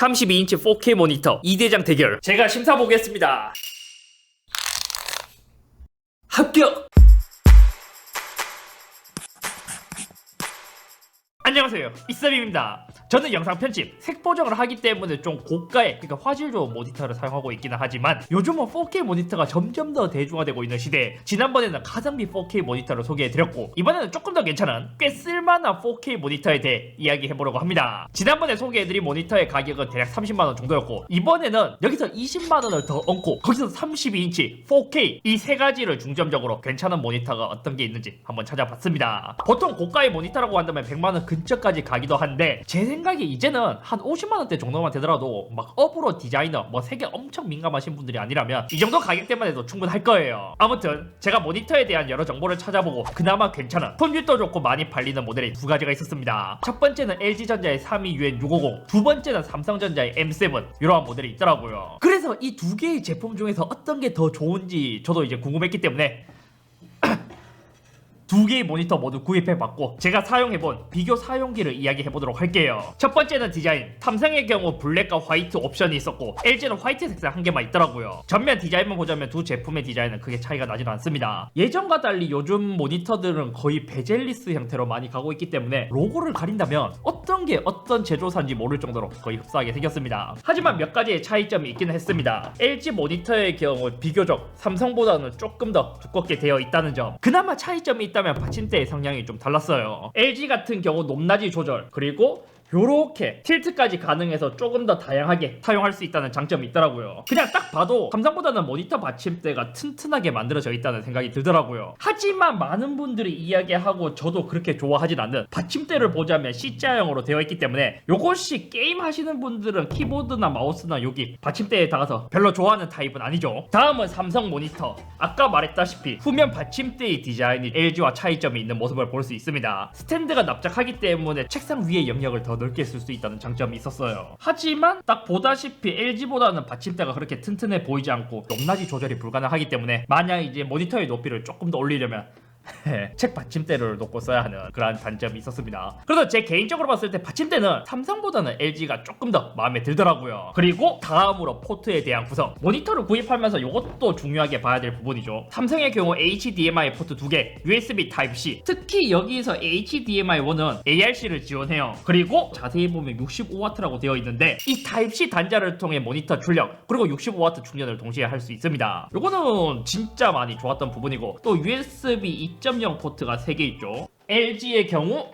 32인치 4K 모니터 2대장 대결 제가 심사 보겠습니다. 합격! 안녕하세요 이쌤입니다 저는 영상 편집 색 보정을 하기 때문에 좀 고가의 그러니까 화질 좋은 모니터를 사용하고 있기는 하지만 요즘은 4K 모니터가 점점 더 대중화되고 있는 시대에 지난번에는 가성비 4K 모니터를 소개해드렸고 이번에는 조금 더 괜찮은 꽤 쓸만한 4K 모니터에 대해 이야기해보려고 합니다. 지난번에 소개해드린 모니터의 가격은 대략 30만원 정도였고 이번에는 여기서 20만원을 더 얹고 거기서 32인치 4K 이 세 가지를 중점적으로 괜찮은 모니터가 어떤 게 있는지 한번 찾아봤습니다. 보통 고가의 모니터라고 한다면 100만원 근처까지 가기도 한데 제 생각에 이제는 한 50만 원대 정도만 되더라도 막 업으로 디자이너 뭐 색에 엄청 민감하신 분들이 아니라면 이 정도 가격대만 해도 충분할 거예요. 아무튼 제가 모니터에 대한 여러 정보를 찾아보고 그나마 괜찮은 톤율도 좋고 많이 팔리는 모델이 두 가지가 있었습니다. 첫 번째는 LG전자의 32UN650 두 번째는 삼성전자의 M7 이러한 모델이 있더라고요. 그래서 이 두 개의 제품 중에서 어떤 게 더 좋은지 저도 이제 궁금했기 때문에 두 개의 모니터 모두 구입해봤고 제가 사용해본 비교 사용기를 이야기해보도록 할게요. 첫 번째는 디자인. 삼성의 경우 블랙과 화이트 옵션이 있었고 LG는 화이트 색상 한 개만 있더라고요. 전면 디자인만 보자면 두 제품의 디자인은 크게 차이가 나진 않습니다. 예전과 달리 요즘 모니터들은 거의 베젤리스 형태로 많이 가고 있기 때문에 로고를 가린다면 어떤 게 어떤 제조사인지 모를 정도로 거의 흡사하게 생겼습니다. 하지만 몇 가지의 차이점이 있기는 했습니다. LG 모니터의 경우 비교적 삼성보다는 조금 더 두껍게 되어 있다는 점. 그나마 차이점이 있다 면 받침대의 성향이 좀 달랐어요 LG 같은 경우 높낮이 조절 그리고 요렇게 틸트까지 가능해서 조금 더 다양하게 사용할 수 있다는 장점이 있더라고요. 그냥 딱 봐도 삼성보다는 모니터 받침대가 튼튼하게 만들어져 있다는 생각이 들더라고요. 하지만 많은 분들이 이야기하고 저도 그렇게 좋아하진 않는 받침대를 보자면 C자형으로 되어 있기 때문에 요것이 게임 하시는 분들은 키보드나 마우스나 여기 받침대에 닿아서 별로 좋아하는 타입은 아니죠. 다음은 삼성 모니터. 아까 말했다시피 후면 받침대의 디자인이 LG와 차이점이 있는 모습을 볼 수 있습니다. 스탠드가 납작하기 때문에 책상 위에 영역을 더 넓게 쓸 수 있다는 장점이 있었어요. 하지만 딱 보다시피 LG보다는 받침대가 그렇게 튼튼해 보이지 않고 높낮이 조절이 불가능하기 때문에 만약 이제 모니터의 높이를 조금 더 올리려면 책 받침대를 놓고 써야 하는 그러한 단점이 있었습니다. 그래서 제 개인적으로 봤을 때 받침대는 삼성보다는 LG가 조금 더 마음에 들더라고요. 그리고 다음으로 포트에 대한 구성. 모니터를 구입하면서 이것도 중요하게 봐야 될 부분이죠. 삼성의 경우 HDMI 포트 2개, USB Type-C. 특히 여기서 HDMI1은 ARC를 지원해요. 그리고 자세히 보면 65W라고 되어 있는데 이 Type-C 단자를 통해 모니터 출력 그리고 65W 충전을 동시에 할 수 있습니다. 이거는 진짜 많이 좋았던 부분이고 또 USB 2.0 포트가 3개 있죠. LG의 경우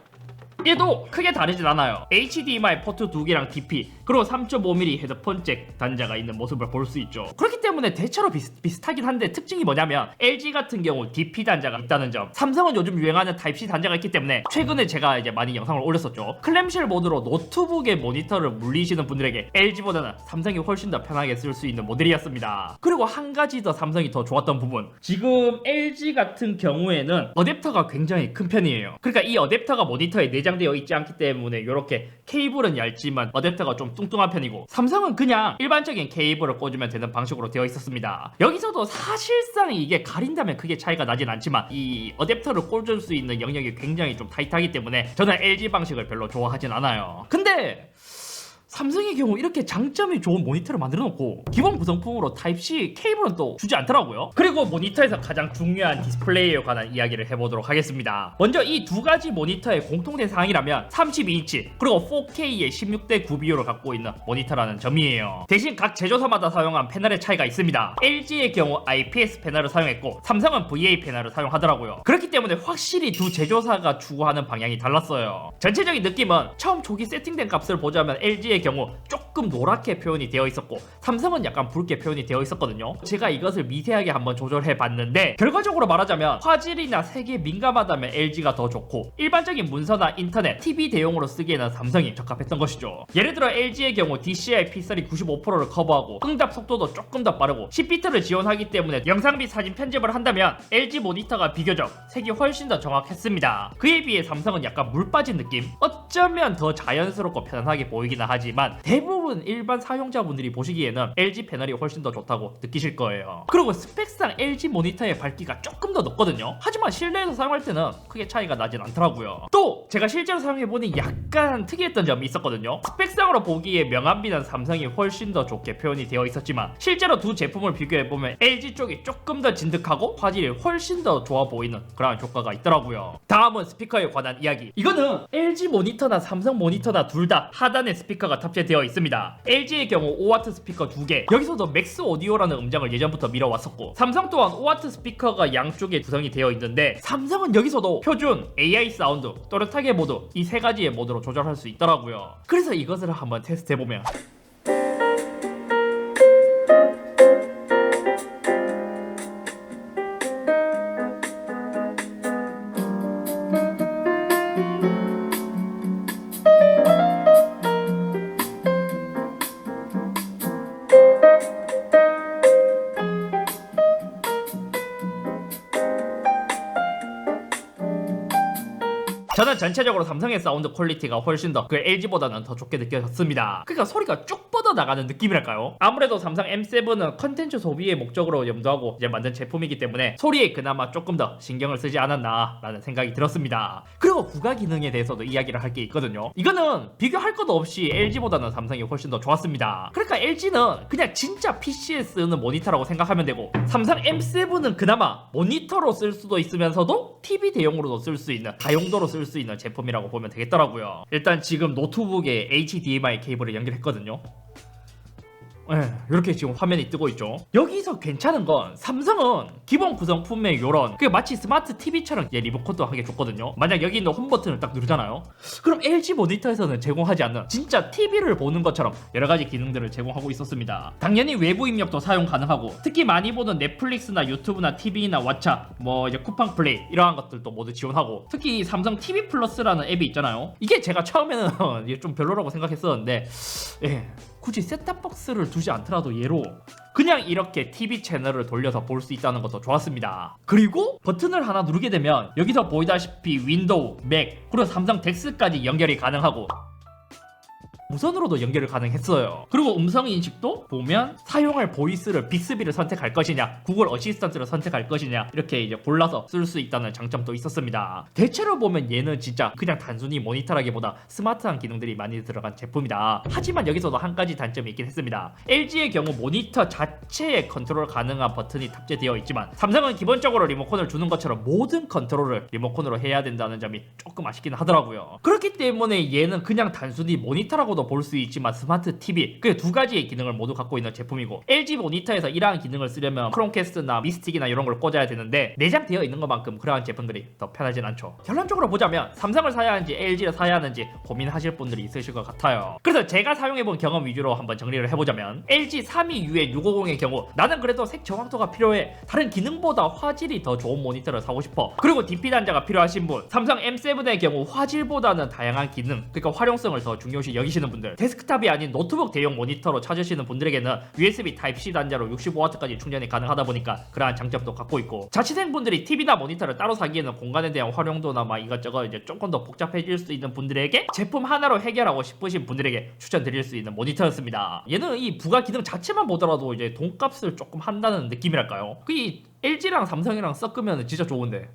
얘도 크게 다르진 않아요. HDMI 포트 2개랑 DP 그리고 3.5mm 헤드폰 잭 단자가 있는 모습을 볼 수 있죠. 그렇기 때문에 대체로 비슷, 비슷하긴 한데 특징이 뭐냐면 LG 같은 경우 DP 단자가 있다는 점 삼성은 요즘 유행하는 타입C 단자가 있기 때문에 최근에 제가 이제 많이 영상을 올렸었죠. 클램쉘 모드로 노트북의 모니터를 물리시는 분들에게 LG보다는 삼성이 훨씬 더 편하게 쓸 수 있는 모델이었습니다. 그리고 한 가지 더 삼성이 더 좋았던 부분 지금 LG 같은 경우에는 어댑터가 굉장히 큰 편이에요. 그러니까 이 어댑터가 모니터에 내장 되어 있지 않기 때문에 이렇게 케이블은 얇지만 어댑터가 좀 뚱뚱한 편이고 삼성은 그냥 일반적인 케이블을 꽂으면 되는 방식으로 되어 있었습니다. 여기서도 사실상 이게 가린다면 크게 차이가 나진 않지만 이 어댑터를 꽂을 수 있는 영역이 굉장히 좀 타이트하기 때문에 저는 LG 방식을 별로 좋아하진 않아요. 근데 삼성의 경우 이렇게 장점이 좋은 모니터를 만들어 놓고 기본 구성품으로 타입C 케이블은 또 주지 않더라고요. 그리고 모니터에서 가장 중요한 디스플레이에 관한 이야기를 해보도록 하겠습니다. 먼저 이 두 가지 모니터의 공통된 사항이라면 32인치 그리고 4K의 16대 9 비율을 갖고 있는 모니터라는 점이에요. 대신 각 제조사마다 사용한 패널의 차이가 있습니다. LG의 경우 IPS 패널을 사용했고 삼성은 VA 패널을 사용하더라고요. 그렇기 때문에 확실히 두 제조사가 추구하는 방향이 달랐어요. 전체적인 느낌은 처음 초기 세팅된 값을 보자면 LG의 경우 조금 노랗게 표현이 되어 있었고 삼성은 약간 붉게 표현이 되어 있었거든요. 제가 이것을 미세하게 한번 조절해 봤는데 결과적으로 말하자면 화질이나 색에 민감하다면 LG가 더 좋고 일반적인 문서나 인터넷, TV 대용으로 쓰기에는 삼성이 적합했던 것이죠. 예를 들어 LG의 경우 DCI 픽셀이 95%를 커버하고 응답 속도도 조금 더 빠르고 10비트를 지원하기 때문에 영상 및 사진 편집을 한다면 LG 모니터가 비교적 색이 훨씬 더 정확했습니다. 그에 비해 삼성은 약간 물 빠진 느낌? 어쩌면 더 자연스럽고 편안하게 보이기는 하지만 대부분 대부분 일반 사용자분들이 보시기에는 LG 패널이 훨씬 더 좋다고 느끼실 거예요. 그리고 스펙상 LG 모니터의 밝기가 조금 더 높거든요. 하지만 실내에서 사용할 때는 크게 차이가 나진 않더라고요. 또 제가 실제로 사용해보니 약간 특이했던 점이 있었거든요. 스펙상으로 보기에 명암비는 삼성이 훨씬 더 좋게 표현이 되어 있었지만 실제로 두 제품을 비교해보면 LG 쪽이 조금 더 진득하고 화질이 훨씬 더 좋아 보이는 그런 효과가 있더라고요. 다음은 스피커에 관한 이야기. 이거는 LG 모니터나 삼성 모니터나 둘 다 하단에 스피커가 탑재되어 있습니다. LG의 경우 5W 스피커 2개. 여기서도 맥스 오디오라는 음장을 예전부터 밀어왔었고 삼성 또한 5W 스피커가 양쪽에 구성이 되어 있는데 삼성은 여기서도 표준 AI 사운드, 또렷하게 모드 이 세 가지의 모드로 조절할 수 있더라고요. 그래서 이것을 한번 테스트해보면 저는 전체적으로 삼성의 사운드 퀄리티가 훨씬 더 그 LG보다는 더 좋게 느껴졌습니다. 그러니까 소리가 쭉 뻗어 나가는 느낌이랄까요? 아무래도 삼성 M7은 컨텐츠 소비의 목적으로 염두하고 이제 만든 제품이기 때문에 소리에 그나마 조금 더 신경을 쓰지 않았나라는 생각이 들었습니다. 그리고 부가 기능에 대해서도 이야기를 할 게 있거든요. 이거는 비교할 것도 없이 LG보다는 삼성이 훨씬 더 좋았습니다. 그러니까 LG는 그냥 진짜 PC에 쓰는 모니터라고 생각하면 되고 삼성 M7은 그나마 모니터로 쓸 수도 있으면서도 TV 대용으로도 쓸 수 있는 다용도로 쓸 수 있는 제품이라고 보면 되겠더라고요. 일단 지금 노트북에 HDMI 케이블을 연결했거든요. 예, 이렇게 지금 화면이 뜨고 있죠. 여기서 괜찮은 건 삼성은 기본 구성품에 이런 그 마치 스마트 TV처럼 리모컨도 하게 줬거든요. 만약 여기 있는 홈 버튼을 딱 누르잖아요. 그럼 LG 모니터에서는 제공하지 않는 진짜 TV를 보는 것처럼 여러 가지 기능들을 제공하고 있었습니다. 당연히 외부 입력도 사용 가능하고 특히 많이 보는 넷플릭스나 유튜브나 TV나 왓챠 뭐 이제 쿠팡 플레이 이러한 것들도 모두 지원하고 특히 이 삼성 TV 플러스라는 앱이 있잖아요. 이게 제가 처음에는 좀 별로라고 생각했었는데 예, 굳이 셋탑박스를 두지 않더라도 얘로 그냥 이렇게 TV 채널을 돌려서 볼 수 있다는 것도 좋았습니다. 그리고 버튼을 하나 누르게 되면 여기서 보이다시피 윈도우, 맥, 그리고 삼성 덱스까지 연결이 가능하고 무선으로도 연결이 가능했어요. 그리고 음성 인식도 보면 사용할 보이스를 빅스비를 선택할 것이냐, 구글 어시스턴트를 선택할 것이냐 이렇게 이제 골라서 쓸 수 있다는 장점도 있었습니다. 대체로 보면 얘는 진짜 그냥 단순히 모니터라기보다 스마트한 기능들이 많이 들어간 제품이다. 하지만 여기서도 한 가지 단점이 있긴 했습니다. LG의 경우 모니터 자체에 컨트롤 가능한 버튼이 탑재되어 있지만 삼성은 기본적으로 리모컨을 주는 것처럼 모든 컨트롤을 리모컨으로 해야 된다는 점이 조금 아쉽긴 하더라고요. 그렇기 때문에 얘는 그냥 단순히 모니터라고 도 볼 수 있지만 스마트 TV 그 두 가지의 기능을 모두 갖고 있는 제품이고 LG 모니터에서 이러한 기능을 쓰려면 크롬캐스트나 미스틱이나 이런 걸 꽂아야 되는데 내장되어 있는 것만큼 그러한 제품들이 더 편하진 않죠. 결론적으로 보자면 삼성을 사야 하는지 LG를 사야 하는지 고민하실 분들이 있으실 것 같아요. 그래서 제가 사용해본 경험 위주로 한번 정리를 해보자면 LG 32U의 650의 경우 나는 그래도 색 정확도가 필요해 다른 기능보다 화질이 더 좋은 모니터를 사고 싶어 그리고 DP 단자가 필요하신 분 삼성 M7의 경우 화질보다는 다양한 기능 그러니까 활용성을 더 중요시 여기시는 분들 데스크탑이 아닌 노트북 대용 모니터로 찾으시는 분들에게는 USB Type-C 단자로 65W까지 충전이 가능하다 보니까 그러한 장점도 갖고 있고 자취생분들이 TV나 모니터를 따로 사기에는 공간에 대한 활용도나 막 이것저것 이제 조금 더 복잡해질 수 있는 분들에게 제품 하나로 해결하고 싶으신 분들에게 추천드릴 수 있는 모니터였습니다. 얘는 이 부가 기능 자체만 보더라도 이제 돈값을 조금 한다는 느낌이랄까요? 그이 LG랑 삼성이랑 섞으면 진짜 좋은데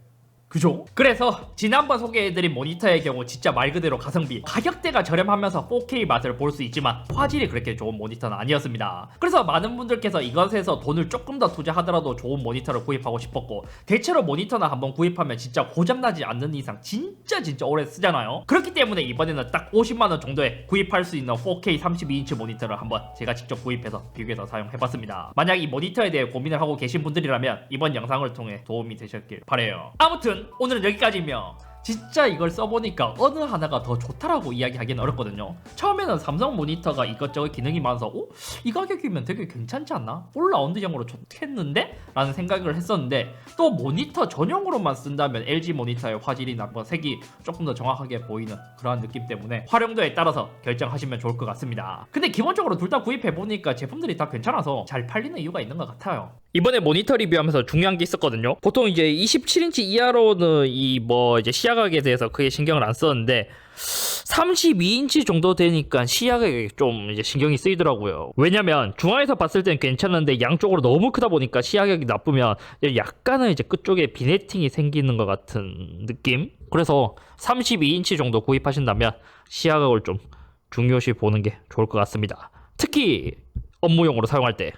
그죠? 그래서 지난번 소개해드린 모니터의 경우 진짜 말 그대로 가성비 가격대가 저렴하면서 4K 맛을 볼 수 있지만 화질이 그렇게 좋은 모니터는 아니었습니다. 그래서 많은 분들께서 이것에서 돈을 조금 더 투자하더라도 좋은 모니터를 구입하고 싶었고 대체로 모니터나 한번 구입하면 진짜 고장나지 않는 이상 진짜 진짜 오래 쓰잖아요. 그렇기 때문에 이번에는 딱 50만원 정도에 구입할 수 있는 4K 32인치 모니터를 한번 제가 직접 구입해서 비교해서 사용해봤습니다. 만약 이 모니터에 대해 고민을 하고 계신 분들이라면 이번 영상을 통해 도움이 되셨길 바래요. 아무튼 오늘은 여기까지며 진짜 이걸 써보니까 어느 하나가 더 좋다라고 이야기하기는 어렵거든요. 처음에는 삼성 모니터가 이것저것 기능이 많아서 어? 이 가격이면 되게 괜찮지 않나? 올라운드형으로 좋겠는데? 라는 생각을 했었는데 또 모니터 전용으로만 쓴다면 LG 모니터의 화질이나 뭐 색이 조금 더 정확하게 보이는 그러한 느낌 때문에 활용도에 따라서 결정하시면 좋을 것 같습니다. 근데 기본적으로 둘 다 구입해보니까 제품들이 다 괜찮아서 잘 팔리는 이유가 있는 것 같아요. 이번에 모니터 리뷰하면서 중요한 게 있었거든요. 보통 이제 27인치 이하로는 이 뭐 이제 시야 시야각에 대해서 크게 신경을 안 썼는데 32인치 정도 되니까 시야각에 좀 이제 신경이 쓰이더라고요. 왜냐면 중앙에서 봤을 때는 괜찮은데 양쪽으로 너무 크다 보니까 시야각이 나쁘면 약간은 이제 끝쪽에 비네팅이 생기는 것 같은 느낌. 그래서 32인치 정도 구입하신다면 시야각을 좀 중요시 보는 게 좋을 것 같습니다. 특히 업무용으로 사용할 때